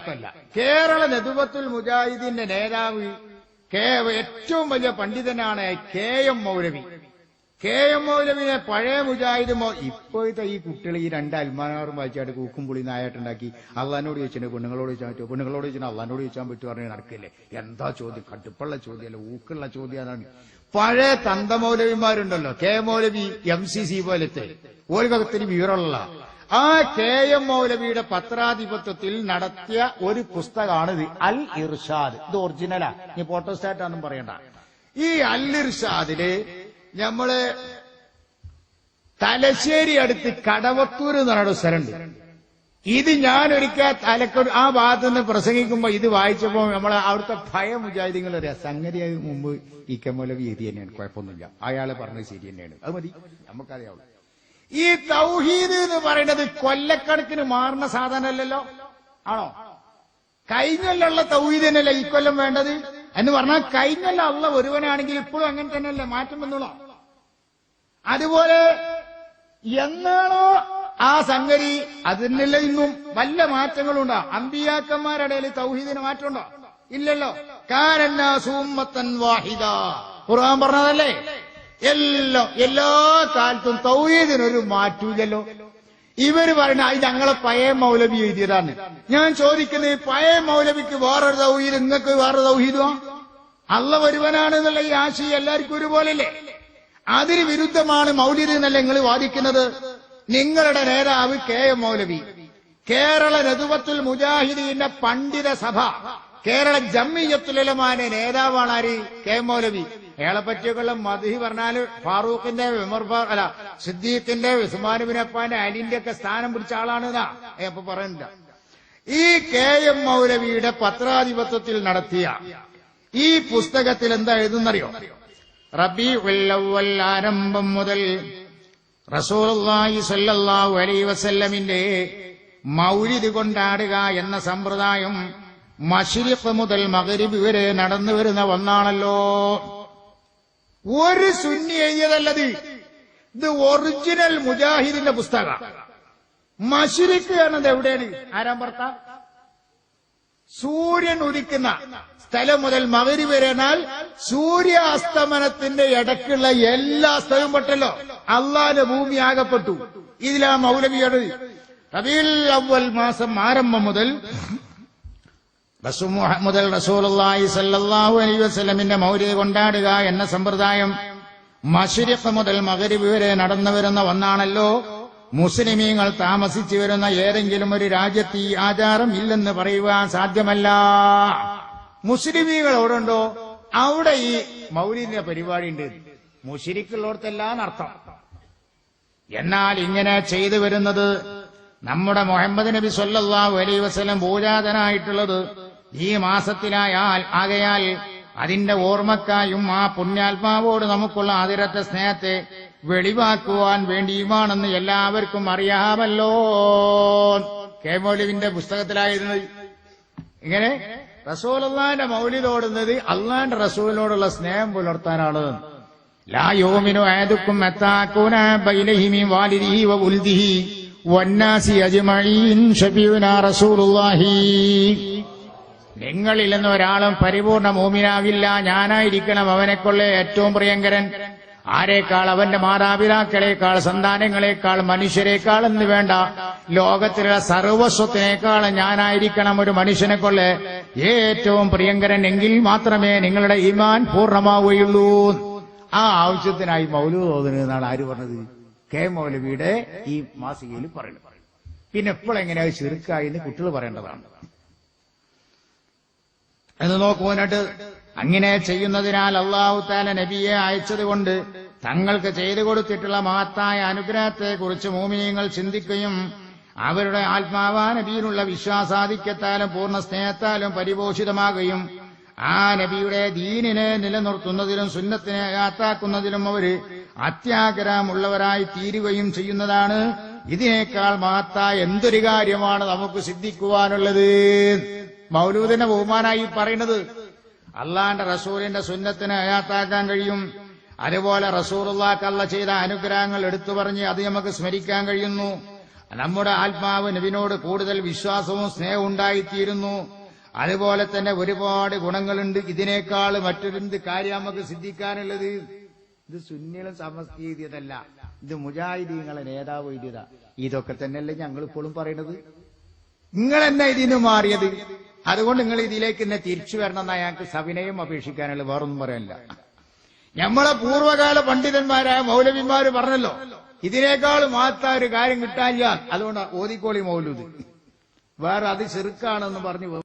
പഴയപ്പല്ല കേരള നെതുവത്തുൽ മുജാഹിദിന്റെ നേതാവ് കെ ഏറ്റവും വലിയ പണ്ഡിതനാണ് കെ എം മൗലവി. കെ എം മൗലവിനെ പഴയ മുജാഹിദമോ ഇപ്പോഴത്തെ ഈ കുട്ടികൾ ഈ രണ്ട് അൽമാനാറും വായിച്ചായിട്ട് കൂക്കുംപുളി നായായിട്ടുണ്ടാക്കി അള്ളഹാനോട് ചോദിച്ചിട്ട് പെണ്ണുങ്ങളോട് ചോദിച്ചാൽ പെണ്ണുങ്ങളോട് ചോദിച്ചാൽ അള്ളഹാനോട് ചോദിച്ചാൽ പറ്റും പറഞ്ഞ് നടക്കില്ലേ? എന്താ ചോദ്യം? കടുപ്പുള്ള ചോദ്യമല്ല? ഊക്കുള്ള ചോദ്യമാണ്. പഴയ തന്ത മൗലവിമാരുണ്ടല്ലോ. കെ മൗലവി എം സി സി പോലത്തെ. ഓർക്കത്തിന് വിവരമുള്ള ആ കെ എം മൗലവിയുടെ പത്രാധിപത്യത്തിൽ നടത്തിയ ഒരു പുസ്തകമാണ് ഇത്. അൽ ഇർഷാദ്. ഇത് ഒറിജിനലാ ഇനി ഫോട്ടോസ്റ്റാറ്റ് പറയണ്ട. ഈ അൽ ഇർഷാദിൽ നമ്മൾ തലശ്ശേരി അടുത്ത് കടവത്തൂർ എന്ന് പറയുന്ന സ്ഥലമുണ്ട്. ഇത് ഞാൻ ഒരിക്കൽ തലക്കൊരു ആ ഭാഗത്ത് നിന്ന് പ്രസംഗിക്കുമ്പോ ഇത് വായിച്ചപ്പോ നമ്മളെ അവിടുത്തെ ഭയ മുജാഹിദിങ്ങൾ അറിയാം സംഗതി മുമ്പ് ഈ കെ മൗലവി എഴുതി തന്നെയാണ് കുഴപ്പമൊന്നുമില്ല. അയാളെ പറഞ്ഞത് ശരി തന്നെയാണ്. അത് മതി. നമുക്കറിയാവുള്ളൂ. ഈ തൗഹീദ് എന്ന് പറയുന്നത് കൊല്ലക്കണക്കിന് മാറുന്ന സാധനമല്ലല്ലോ ആണോ? കഴിഞ്ഞൊല്ലുള്ള തൗഹീദ് തന്നെയല്ല ഈ കൊല്ലം വേണ്ടത്? എന്ന് പറഞ്ഞാൽ കഴിഞ്ഞല്ല അള്ള ഒരുവനാണെങ്കിൽ ഇപ്പോഴും അങ്ങനെ തന്നെയല്ലേ? മാറ്റം വന്നുള്ളോ അതുപോലെ എന്നാണോ ആ സംഗതി അതിനല്ല ഇന്നും വല്ല മാറ്റങ്ങളുണ്ടോ അമ്പിയാക്കന്മാരുടെ ഇടയിൽ തൗഹീദിന് മാറ്റമുണ്ടോ? ഇല്ലല്ലോ. കാരന്ന സൂമ്മത്തൻ വാഹിദ. ഖുർആൻ പറഞ്ഞതല്ലേ? എല്ലാം എല്ലാ കാലത്തും തൗഹീദിനൊരു മാറ്റൂലല്ലോ ഇവർ പറയുന്ന അത് ഞങ്ങളെ പഴയ മൗലവി എഴുതിയതാണ്. ഞാൻ ചോദിക്കുന്നത് പഴയ മൗലവിക്ക് വേറൊരു തൗഹീദ് നിങ്ങൾക്ക് വേറെ തൗഹീദോ? അള്ള ഒരുവനാണ് എന്നുള്ള ഈ ആശയം എല്ലാവർക്കും ഒരുപോലല്ലേ? അതിന് വിരുദ്ധമാണ് മൗലിദ് എന്നല്ല നിങ്ങൾ വാദിക്കുന്നത്. നിങ്ങളുടെ നേതാവ് കെ എം മൗലവി. കേരള നദുവത്തുൽ മുജാഹിദീന്റെ പണ്ഡിത സഭ. കേരള ജമ്മിയത്തുലമാന്റെ നേതാവാണ് ആര്? കെ മൗലവി. അയാളെ പറ്റിയൊക്കെയുള്ള മതി പറഞ്ഞാൽ ഫാറൂഖിന്റെ ഫാ- അല്ല സിദ്ദീഖിന്റെ ഉസ്മാനുബിനപ്പാന്റെ അലിന്റെ ഒക്കെ സ്ഥാനം പിടിച്ച ആളാണ് അപ്പൊ പറയണ്ട. ഈ കെ എം മൗലവിയുടെ പത്രാധിപത്യത്തിൽ നടത്തിയ ഈ പുസ്തകത്തിൽ എന്താ എഴുതുന്നറിയോ? റബി ഉല്ലവൽ ആരംഭം മുതൽ സ്വല്ലല്ലാഹു അലൈഹി വസല്ലമിന്റെ മൗലിദ് കൊണ്ടാടുക എന്ന സമ്പ്രദായം മഷിരിഫ് മുതൽ മകരിബ് വരെ നടന്നു വരുന്ന ഒന്നാണല്ലോ. ഒരു സുന്നി എഴുതിയതല്ലത്. ഇത് ഒറിജിനൽ മുജാഹിദിന്റെ പുസ്തക മഷിരിക്ക് എന്നത് എവിടെയാണ്? ആരാം ഭർത്ത സൂര്യൻ ഉദിക്കുന്ന സ്ഥലം മുതൽ മകരി വരെനാൽ സൂര്യാസ്തമനത്തിന്റെ ഇടയ്ക്കുള്ള എല്ലാ സ്ഥലവും പെട്ടല്ലോ. അള്ളാന്റെ ഭൂമി ആകപ്പെട്ടു. ഇതിലാ മൗലവിയാണ് റബീൽ അവൽ മാസം ആരംഭം മുതൽ മുതൽ റസൂലുള്ളാഹി സല്ലല്ലാഹു അലൈഹി വസല്ലമിന്റെ മൗലിദ് കൊണ്ടാടുക എന്ന സമ്പ്രദായം മശ്രിഖ് മുതൽ മഗ്രിബ് വരെ നടന്നു വരുന്ന ഒന്നാണല്ലോ. മുസ്ലിമീങ്ങൾ താമസിച്ചു വരുന്ന ഏതെങ്കിലും ഒരു രാജ്യത്ത് ഈ ആചാരം ഇല്ലെന്ന് പറയുവാൻ സാധ്യമല്ല. മുസ്ലിമീങ്ങൾ ഉണ്ടോ അവിടെ ഈ മൗലിദിന്റെ പരിപാടി ഉണ്ട് മുഷിരിക്കുള്ളവർക്കെല്ലാം അർത്ഥം. എന്നാൽ ഇങ്ങനെ ചെയ്തു വരുന്നത് നമ്മുടെ മുഹമ്മദ് നബി സ്വല്ലല്ലാഹു അലൈഹി വസല്ലം പൂജാതനായിട്ടുള്ളത് ഈ മാസത്തിലായാൽ ആകയാൽ അതിന്റെ ഓർമ്മക്കായും ആ പുണ്യാത്മാവോട് നമുക്കുള്ള അതിരറ്റ സ്നേഹത്തെ വെളിവാക്കുവാൻ വേണ്ടിയുമാണെന്ന് എല്ലാവർക്കും അറിയാമല്ലോ. കെ മൗലിവിന്റെ പുസ്തകത്തിലായിരുന്നു. ഇങ്ങനെ റസൂലല്ലാന്റെ മൗലിതോടുന്നത് അള്ളാന്റെ റസൂലിനോടുള്ള സ്നേഹം പുലർത്താനാണ്. ലാ യോമിനു ആദുക്കും എത്താക്കൂന ബൈലഹിമി വാലിദിഹി വന്നാസി അജ്മഈൻ ഷഫീഉനാ റസൂലുള്ളാഹി. നിങ്ങളിൽ നിന്ന് ഒരാളും പരിപൂർണ മൂമിനാകില്ല. ഞാനായിരിക്കണം അവനെക്കൊള്ള ഏറ്റവും പ്രിയങ്കരൻ. ആരേക്കാൾ അവന്റെ മാതാപിതാക്കളെക്കാൾ സന്താനങ്ങളെക്കാൾ മനുഷ്യരെക്കാൾ എന്ന് വേണ്ട. ലോകത്തിലുള്ള സർവസ്വത്തിനേക്കാൾ ഞാനായിരിക്കണം ഒരു മനുഷ്യനെ കൊള്ള ഏറ്റവും പ്രിയങ്കരൻ എങ്കിൽ മാത്രമേ നിങ്ങളുടെ ഈമാൻ പൂർണമാവുകയുള്ളൂ. ആ ആവശ്യത്തിനായി മൗലൂദ് എന്നാണ് ആര് പറഞ്ഞത്? കെ മൗലവിയുടെ ഈ മാസികയിൽ പറയുന്നത്. പിന്നെ എപ്പോഴെങ്ങനെ അത് ചെറുക്കായി എന്ന് കുട്ടികൾ പറയേണ്ടതാണ്. എന്ന് നോക്കുവാനായിട്ട് അങ്ങനെ ചെയ്യുന്നതിനാൽ അള്ളാഹു താല നബിയെ അയച്ചതുകൊണ്ട് തങ്ങൾക്ക് ചെയ്തു കൊടുത്തിട്ടുള്ള മഹത്തായ അനുഗ്രഹത്തെ കുറിച്ച് മോമിനിയങ്ങൾ ചിന്തിക്കുകയും അവരുടെ ആത്മാവാ നബിയിലുള്ള വിശ്വാസാധിക്യത്താലും പൂർണ സ്നേഹത്താലും പരിപോഷിതമാകുകയും ആ നബിയുടെ ദീനിനെ നിലനിർത്തുന്നതിലും സുന്നത്തിനെ കാത്താക്കുന്നതിലും അവർ അത്യാഗ്രഹമുള്ളവരായി തീരുകയും ചെയ്യുന്നതാണ്. ഇതിനേക്കാൾ മഹത്തായ എന്തൊരു കാര്യമാണ് നമുക്ക് സിദ്ധിക്കുവാനുള്ളത്? മൗലൂദിന്റെ ബഹുമാനായി പറയുന്നത് അള്ളാന്റെ റസൂലിന്റെ സുന്നത്തിനെ അയാത്താക്കാൻ കഴിയും. അതുപോലെ അല്ല ചെയ്ത അനുഗ്രഹങ്ങൾ എടുത്തു പറഞ്ഞ് അത് നമുക്ക് സ്മരിക്കാൻ കഴിയുന്നു. നമ്മുടെ ആത്മാവ് നബിനോട് കൂടുതൽ വിശ്വാസവും സ്നേഹവും ഉണ്ടായിത്തീരുന്നു. അതുപോലെ തന്നെ ഒരുപാട് ഗുണങ്ങളുണ്ട്. ഇതിനേക്കാൾ മറ്റൊരെന്ത് കാര്യം നമുക്ക് സിദ്ധിക്കാനുള്ളത്? ഇത് സുന്നികളും സമസ്തീയതല്ല ഇത് മുജാഹിദീങ്ങളെ നേതാവ് എഴുതിയതാ. ഇതൊക്കെ തന്നെയല്ലേ ഞങ്ങൾ ഇപ്പോഴും പറയുന്നത്? നിങ്ങൾ എന്നാ ഇതിന് മാറിയത്? അതുകൊണ്ട് നിങ്ങൾ ഇതിലേക്ക് ഇന്ന് തിരിച്ചു വരണം എന്നാ ഞങ്ങൾക്ക് സവിനയം അപേക്ഷിക്കാനുള്ള വേറൊന്നും പറയാനില്ല. നമ്മളെ പൂർവകാല പണ്ഡിതന്മാരായ മൗലവിമാര് പറഞ്ഞല്ലോ ഇതിനേക്കാൾ മാത്ത ഒരു കാര്യം കിട്ടാനില്ല അതുകൊണ്ട് ഓതിക്കോളി മൗലൂദ്. വേറെ അത് ചെറുക്കാണെന്ന് പറഞ്ഞ്